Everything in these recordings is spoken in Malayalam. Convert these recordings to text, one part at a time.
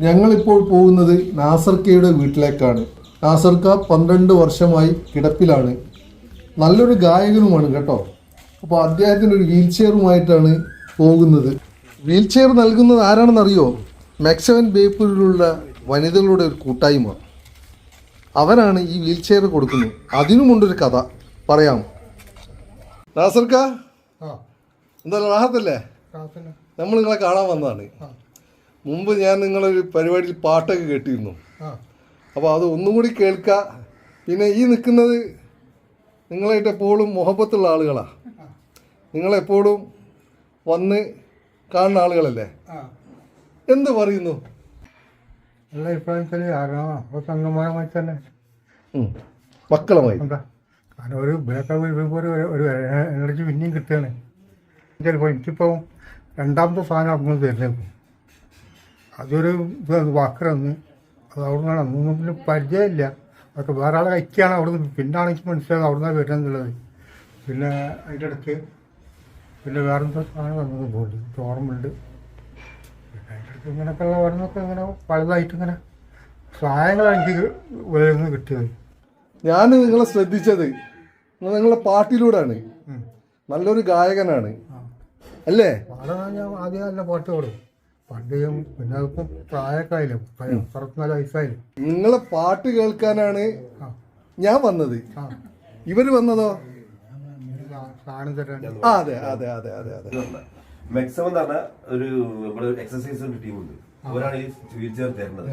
ഞങ്ങളിപ്പോൾ പോകുന്നത് നാസർക്കയുടെ വീട്ടിലേക്കാണ്. നാസർക്ക പന്ത്രണ്ട് വർഷമായി കിടപ്പിലാണ്. നല്ലൊരു ഗായകനുമാണ് കേട്ടോ. അപ്പോൾ അദ്ദേഹത്തിന് ഒരു വീൽ ചെയറുമായിട്ടാണ് പോകുന്നത്. വീൽ ചെയർ നൽകുന്നത് ആരാണെന്നറിയോ? മെക്സവൻ ബേപ്പൂരിലുള്ള വനിതകളുടെ ഒരു കൂട്ടായ്മ. അവരാണ് ഈ വീൽ ചെയർ കൊടുക്കുന്നത്. അതിനുമുണ്ടൊരു കഥ. പറയാം. നാസർക്ക? എന്താ റാഹത്തല്ലേ? നമ്മൾ നിങ്ങളെ കാണാൻ വന്നതാണ്. മുമ്പ് ഞാൻ നിങ്ങളൊരു പരിപാടിയിൽ പാട്ടൊക്കെ കേട്ടിരുന്നു. അപ്പോൾ അത് ഒന്നും കൂടി കേൾക്കുക പിന്നെ ഈ നിൽക്കുന്നത് നിങ്ങളായിട്ട് എപ്പോഴും മുഹബത്തുള്ള ആളുകളാണ് നിങ്ങളെപ്പോഴും വന്ന് കാണുന്ന ആളുകളല്ലേ? എന്ത് പറയുന്നു? നല്ല അഭിപ്രായത്തിൽ ആരാ അപ്പോൾ തങ്ങന്മാരമായി തന്നെ. മക്കളുമായി. കാരണം ഒരു വരുമ്പോൾ ഒരു ഒരു എനർജി പിന്നെയും കിട്ടുകയാണ്. ചിലപ്പോൾ എനിക്കിപ്പോൾ രണ്ടാമത്തെ സാധനം അങ്ങനെ തരുന്നത് അതൊരു വാക്കറന്ന് അത് അവിടെ നിന്നാണ് അന്നൊന്നും പിന്നെ പരിചയമില്ല. അതൊക്കെ വേറെ ആളെ കഴിക്കുകയാണ് അവിടെ നിന്ന് പിന്നാണ് എനിക്ക് മനസ്സിലായത് അവിടെ നിന്നാണ് വരുന്നത് പിന്നെ അതിന്റെ ഇടയ്ക്ക് പിന്നെ വേറെ എന്തോ സാധനം വന്നത് പോലും. ചോർമുണ്ട് പിന്നെ അതിന്റെ ഇടയ്ക്ക് ഇങ്ങനെയൊക്കെയുള്ള ഓരോന്നൊക്കെ ഇങ്ങനെ പലതായിട്ട് ഇങ്ങനെ സഹായങ്ങളാണ് എനിക്ക് നിന്ന് കിട്ടിയത്. ഞാൻ നിങ്ങളെ ശ്രദ്ധിച്ചത് നിങ്ങളുടെ നിങ്ങളെ പാട്ടിലൂടെയാണ് നല്ലൊരു ഗായകനാണ്. അല്ലേ? ഞാൻ ആദ്യം നല്ല പാട്ട് പാടും. പണ്ട് പിന്നെ അതിപ്പം പ്രായമൊക്കെ ആയില്ലേ വയസ്സായാലും വയസ്സായില്ലേ? നിങ്ങളെ പാട്ട് കേൾക്കാനാണ് ഞാൻ വന്നത്. ഇവർ വന്നതോ? സാധനം തരാൻ. ആ അതെ അതെ അതെ അതെ അതെ. മാക്സിമം എന്ന് പറഞ്ഞ ഒരു നമ്മുടെ എക്സസൈസ് ടീമുണ്ട് അവരാണ് ഈ വീൽ ചെയർ തരുന്നത്?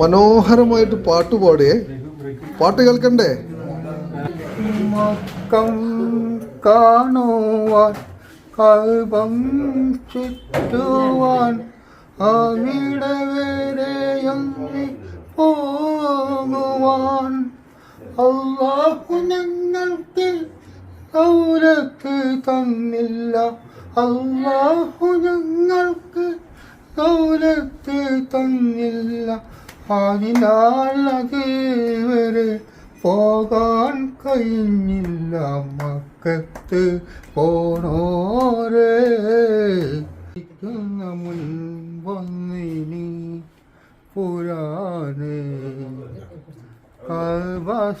മനോഹരമായിട്ട് പാട്ട് പാടേ പാട്ട് കേൾക്കണ്ടേ? മക്കം കാണുവാൻ കൽബം ചുറ്റുവാൻ അവിടെ വരെയും പോകുവാൻ. അള്ളാഹു ഞങ്ങൾക്ക് സൗരത്ത് തന്നില്ല. അള്ളാഹു ഞങ്ങൾക്ക് സൗരത്ത് തന്നില്ല. അതിനാൽ അതുവരെ പോകാൻ കഴിഞ്ഞില്ല മക്കത്ത് പോണോരേ മുൻപൊന്നിനി പുരാനേ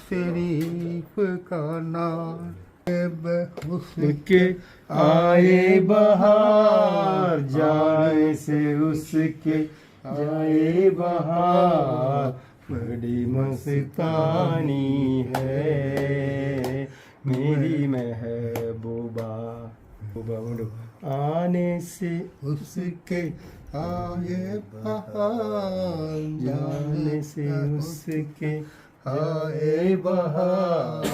ശരീഫ് കാണാൻ के आए बहार जाने से उसके जाए बहार बड़ी मस्तानी है मेरी महबूबा आने से उसके आए बहार जाने से उसके आए बहार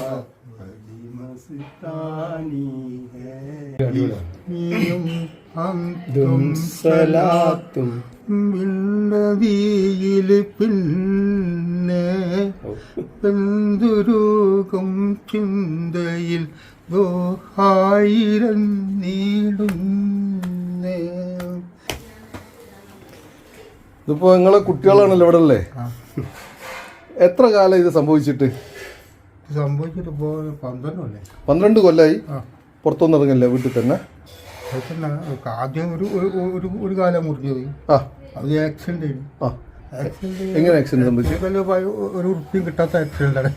बड़ी मस्तानी है हम तुम सला तुम മിന്നതിയിൽ പിന്നെ എന്തുരുകം ചിന്തയിൽ ദോഹായിരം നീടുന്നേ. ഇതിപ്പോ നിങ്ങളെ കുട്ടികളാണല്ലോ ഇവിടെ അല്ലേ എത്ര കാലം ഇത് സംഭവിച്ചിട്ട്? സംഭവിച്ചിട്ട് ഇപ്പോൾ പന്ത്രണ്ട് കൊല്ലായി. പുറത്തൊന്നും ഇറങ്ങില്ല വീട്ടിൽ തന്നെ? പിന്നെ ആദ്യം ഒരു ഒരു- ഒരു ഒരു കാലം മുറിഞ്ഞത് അത് ആക്സിഡന്റ് ആയിരുന്നു. ആ. ആക്സിഡന്റ് എങ്ങനെ ആക്സിഡന്റ് സംഭവിച്ചു? ഒരു ഉറുപ്പിയും കിട്ടാത്ത ആക്സിഡന്റ് ആണ്.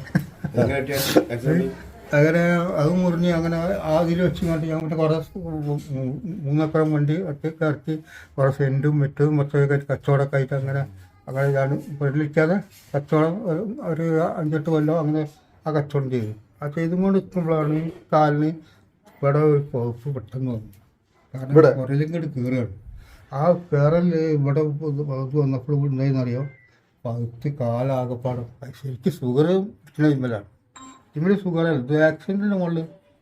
അങ്ങനെ അത് മുറിഞ്ഞ് അങ്ങനെ ആദ്യം വെച്ച് കണ്ട് ഞാൻ മറ്റേ കുറേ മൂന്നക്കരം വണ്ടി ഒറ്റയ്ക്ക് ഇറക്കി കുറേ സെന്റും മറ്റും മറ്റൊക്കെ കച്ചവടമൊക്കെ ആയിട്ട് അങ്ങനെ അങ്ങനെ ഞാൻ വെള്ളിക്കാതെ കച്ചവടം ഒരു- അഞ്ചെട്ട് കൊല്ലം അങ്ങനെ ആ കച്ചവടം ചെയ്തു. ആ ചെയ്തും കൊണ്ട് നിൽക്കുമ്പോഴാണ് ഈ കാലിന് ഇവിടെ ഒരു പൗപ്പ് പെട്ടെന്ന് വന്നു. ഇവിടെ? കാരണം കയറുകയാണ് ആ പേരൽ ഇവിടെ ഇത് വന്നപ്പോൾ ഉണ്ടായിരുന്നറിയോ? പകുത്ത് കാലാകപ്പാടും. ശരിക്കും ഷുഗർ കിട്ടുന്ന ഇമ്മലാണ് ഇമ്മൽ ഷുഗറല്ല ഇത് ആക്സിഡന്റിന്റെ മുകളിൽ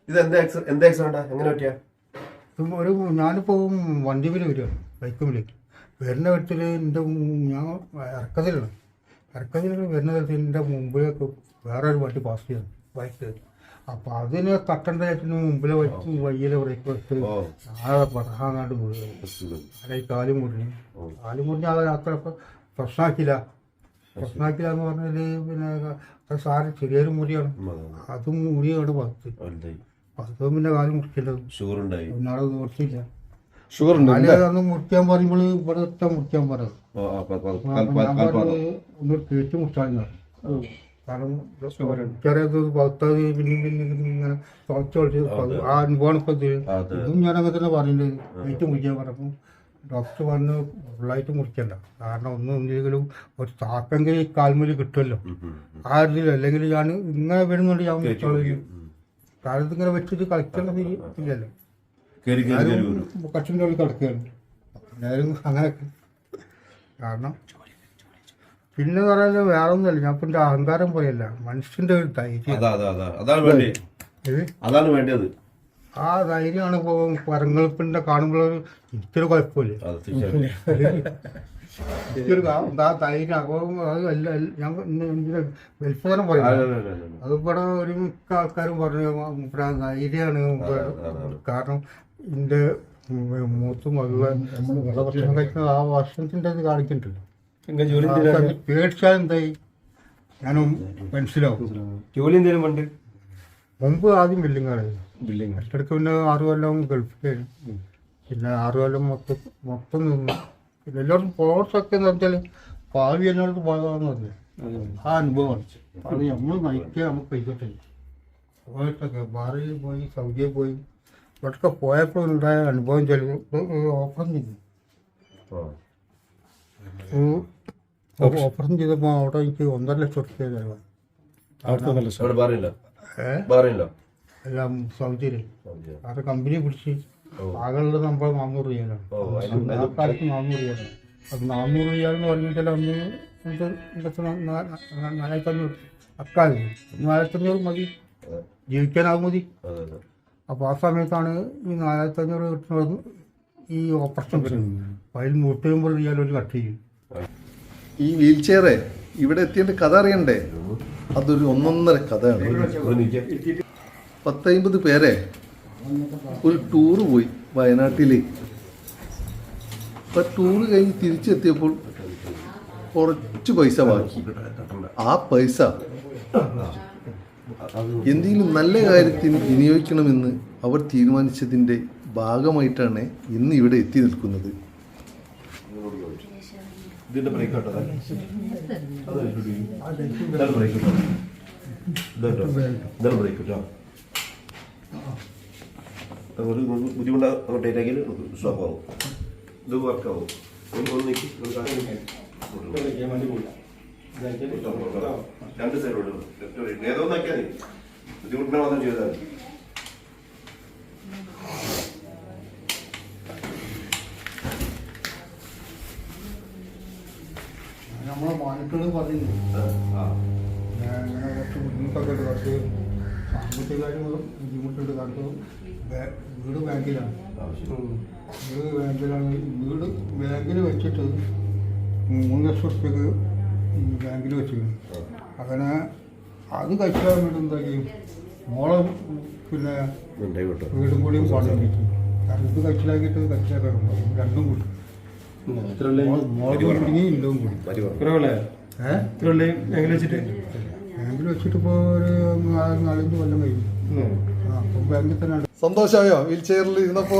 ഇത് എന്താ accident- എന്താ ആക്സിഡന്റാ എങ്ങനെ പറ്റിയ? ഇപ്പം ഒരു ഞാനിപ്പോൾ വണ്ടി മേലെ വരികയാണ് ബൈക്ക് മേലെ. വരുന്ന വിധത്തിൽ എന്റെ ഞാൻ ഇറക്കത്തിലാണ്. ഇറക്കത്തിൽ വരുന്ന വിധത്തിൽ എന്റെ മുമ്പിലേക്ക് വേറെ ഒരു വണ്ടി പാസ് ചെയ്തു ബൈക്ക് അപ്പോൾ അതിന് തട്ടണ്ടായിട്ടിന് മുമ്പിലെ വൈക്ക് വയ്യലെ ബ്രേക്ക് വെച്ച് ആ പടഹാങ്ങാണ്ട് മുഴുവൻ അല്ലെ കാൽ മുറിഞ്ഞു. കാൽ മുറിഞ്ഞ അത് അത്ര പ്ര- പ്രശ്നമാക്കില്ല പ്രശ്നമാക്കില്ല എന്ന് പറഞ്ഞാൽ പിന്നെ സാറ് ചെറിയൊരു മുറിയാണ്. അതും മുറിയാണ് പത്ത് പത്ത് പിന്നെ കാൽ മുറിക്കേണ്ടത്. ഷുഗർ ഉണ്ടായി ഒന്നാളെ നിവർത്തിയില്ല ഷുഗർ ഉണ്ട് മുറിക്കാൻ പറയുമ്പോൾ ഇവിടെ ഒറ്റ മുറിക്കാൻ പറയാം. അപ്പൊ ഒന്ന് കേറ്റ് മുറിച്ചാൽ കാരണം ചെറിയത് പൗത്തത് പിന്നെ പിന്നെ ഇങ്ങനെ തുളച്ച് തുളച്ച് ആ അനുഭവമാണ് ഇപ്പൊ ഇത്. ഞാൻ അങ്ങനെ തന്നെ പറയുന്നത് കേറ്റ് മുറിക്കാൻ പറഞ്ഞപ്പോൾ ഡോക്ടർ പറഞ്ഞു ഫുള്ളായിട്ട് മുറിക്കണ്ട. കാരണം ഒന്നും എന്തെങ്കിലും ഒരു താക്കെങ്കിൽ ഈ കാൽമേൽ കിട്ടുമല്ലോ. ആ അല്ലെങ്കിൽ ഞാൻ ഇങ്ങനെ വരുന്നുണ്ട് ഞാൻ മുറിച്ചോളൂ ഉം. കാരണം ഇതിങ്ങനെ വെച്ചിട്ട് കളിക്കേണ്ടത് ഇല്ലല്ലോ കച്ചിന്റെ ഉള്ളിൽ കിടക്കുകയാണ്. എല്ലാവരും അങ്ങനെ കാരണം പിന്നെ പറയുന്നത് വേറെ ഒന്നുമല്ല ഞാൻ ഇപ്പം അഹങ്കാരം പോയല്ല മനുഷ്യന്റെ ഒരു ധൈര്യം. അതാ അതാ അതാ. അതാണ് വേണ്ടത്. ഇത് അതാണ് വേണ്ടത്. ആ ധൈര്യമാണ് ഇപ്പോൾ പരങ്ങളിപ്പിന്റെ കാണുമ്പോൾ ഇത്തിരി കുഴപ്പമില്ല. അത് തീർച്ചയായിട്ടും. ആ ധൈര്യം? അപ്പോൾ അല്ല ഞാൻ. അതിവിടെ ഒരു മിക്ക ആൾക്കാരും പറഞ്ഞു മൂപ്പര് ധൈര്യമാണ്. കാരണം എന്റെ മൂത്തും അതുപോലെ നമ്മൾ ഭക്ഷണം ആ ഭക്ഷണത്തിന്റെ ഇത് കാണിക്കുന്നുണ്ടല്ലോ നിങ്ങൾ ജോലി പേടിച്ചാൽ എന്തായി? ഞാനും മനസ്സിലാവും ജോലി പണ്ട്? മുമ്പ് ആദ്യം ബില്ലിംഗ് ആയിരുന്നു ബില്ലിംഗ് ഇടയ്ക്ക് പിന്നെ ആറു കൊല്ലം ഗൾഫിലായിരുന്നു പിന്നെ ആറു കൊല്ലം മൊത്തം മൊത്തം നിന്നു. പിന്നെ എല്ലാവർക്കും പോർട്സൊക്കെ എന്ന് വെച്ചാൽ ഭാവി എന്നോട് പോയതാന്ന് പറഞ്ഞു ആ അനുഭവമാണ് അത് നമ്മൾ നയിക്കുക നമുക്ക് കഴിക്കട്ടില്ല പോയിട്ടൊക്കെ ബാറിൽ പോയി സൗദിയിൽ പോയി. ഇവിടൊക്കെ പോയപ്പോൾ ഉണ്ടായ അനുഭവം ചില ഓപ്പൺ ചെയ്തു. ഓപ്പറേഷൻ ചെയ്തപ്പോൾ അവിടെ എനിക്ക് ഒന്നര ലക്ഷം റുപ്യ ചിലവായി എല്ലാം സൗദിയിൽ അത് കമ്പനി പിടിച്ച് ആകെയുള്ള നമ്മൾ നാന്നൂറ് രൂപയാണ് ഓ അതിന് ആ കാലത്ത് നാന്നൂറ് റിയാലാണ്. അത് നാന്നൂറ് റിയാൽ എന്ന് പറഞ്ഞാൽ അന്ന് നാലായിരത്തഞ്ഞൂറ്. അക്കാലം നാലായിരത്തഞ്ഞൂറ് മതി. ജീവിക്കാനാവും മതി. അപ്പോൾ ആ സമയത്താണ് ഈ നാലായിരത്തഞ്ഞൂറ് കിട്ടുന്നത് ഈ ഓപ്പറേഷൻ വരുന്നത് അതിൽ അതിൽ നൂറ്റമ്പത് റിയാൽ ഒരു കട്ട് ചെയ്യും. ഈ വീൽ ചെയർ ഇവിടെ എത്തിയതിന്റെ കഥ അറിയണ്ടേ? അതൊരു ഒന്നൊന്നര കഥയാണ്. പത്തൈമ്പത് പേരെ ഒരു ടൂറ് പോയി വയനാട്ടിൽ. അപ്പൊ ടൂറ് കഴിഞ്ഞ് തിരിച്ചെത്തിയപ്പോൾ കുറച്ച് പൈസ ബാക്കി. ആ പൈസ എന്തെങ്കിലും നല്ല കാര്യത്തിന് വിനിയോഗിക്കണമെന്ന് അവർ തീരുമാനിച്ചതിന്റെ ഭാഗമായിട്ടാണ് ഇന്ന് ഇവിടെ എത്തി നിൽക്കുന്നത്. ഇതിന്റെ ബ്രേക്ക് കേട്ടോ ഇതാണ് ബ്രേക്ക് കേട്ടോ. ഇതാട്ടോ ഇതാണ് ബ്രേക്ക് കേട്ടോ. ഒരു ബുദ്ധിമുട്ട് അങ്ങോട്ട് ടൈറ്റാക്കിയാൽ സ്റ്റോപ്പ് ആവും. ഇത് വർക്ക് ആവും. ഒന്ന് നിൽക്കി. രണ്ട് സൈഡ് ഏതോ നോക്കിയാൽ മതി ബുദ്ധിമുട്ടിനെ മാത്രം ചെയ്താൽ മതി നമ്മളെ മോനിറ്റോട് പറയുന്നു ഇങ്ങനെ കുറച്ച് ബുദ്ധിമുട്ടൊക്കെ ഉണ്ട്. കുറച്ച് സാമ്പത്തികമായിട്ട് ബുദ്ധിമുട്ടുണ്ട്. കാരണം വീട് ബാങ്കിലാണ്. വീട് ബാങ്കിലാണ്. വീട് ബാങ്കിൽ വെച്ചിട്ട് മൂന്ന് ലക്ഷം റുപ്യക്ക് ഈ ബാങ്കിൽ വെച്ചിരുന്നു. അങ്ങനെ അത് കഴിച്ചാൽ വേണ്ടി എന്താ ചെയ്യും? മോളെ പിന്നെ വീടും കൂടിയും പണി കാരണം ഇത് കഴിച്ചിലാക്കിയിട്ട് കഴിച്ചാൽ രണ്ടും കൂടി. സന്തോഷമായോ? വീൽ ചെയറിൽ ഇരുന്നപ്പോ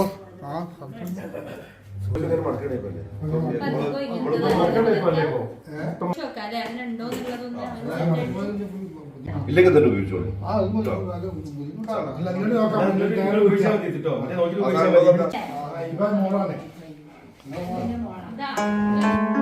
ഇല്ലെങ്കിൽ തന്നെ ഉപയോഗിച്ചോളൂ 没有面了。